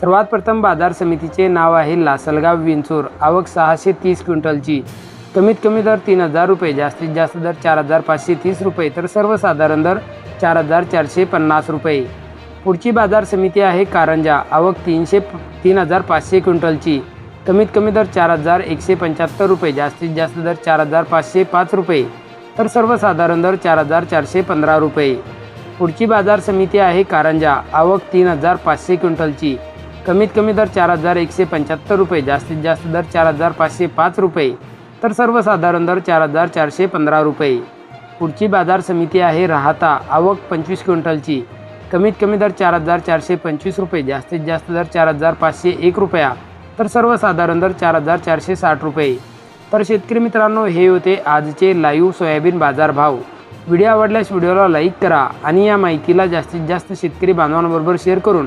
सर्वात प्रथम बाजार समितीचे नाव आहे लासलगाव विंचूर. आवक सहाशे तीस क्विंटलची. कमीत कमी दर तीन हजार रुपये जास्तीत जास्त दर चार हजार पाचशे तीस रुपये तर सर्वसाधारण दर चार हजार चारशे पन्नास रुपये. पुढची बाजार समिती आहे कारंजा. आवक तीनशे तीन हजार पाचशे क्विंटलची. कमीत कमी दर चार हजार एकशे पंच्याहत्तर रुपये जास्तीत जास्त दर चार हजार पाचशे पाच रुपये तर सर्वसाधारण दर चार हजार चारशे पंधरा रुपये. पुढची बाजार समिती आहे कारंजा. आवक तीन हजार पाचशे क्विंटलची. कमीत कमी दर चार हजार एकशे पंच्याहत्तर रुपये जास्तीत जास्त दर चार हजार पाचशे पाच रुपये तर सर्वसाधारण दर चार हजार चारशे पंधरा रुपये. पुढची बाजार समिती आहे राहता आवक पंचवीस क्विंटलची. कमीत कमी दर चार हजार चारशे पंचवीस रुपये जास्तीत जास्त दर चार हजार पाचशे एक रुपया तर सर्वसाधारण दर चार हजार चारशे साठ रुपये. तर शेतकरी मित्रांनो हे होते आजचे लाईव्ह सोयाबीन बाजारभाव. व्हिडिओ आवडल्यास व्हिडिओला लाईक करा आणि या माहितीला जास्तीत जास्त शेतकरी बांधवांबरोबर शेअर करून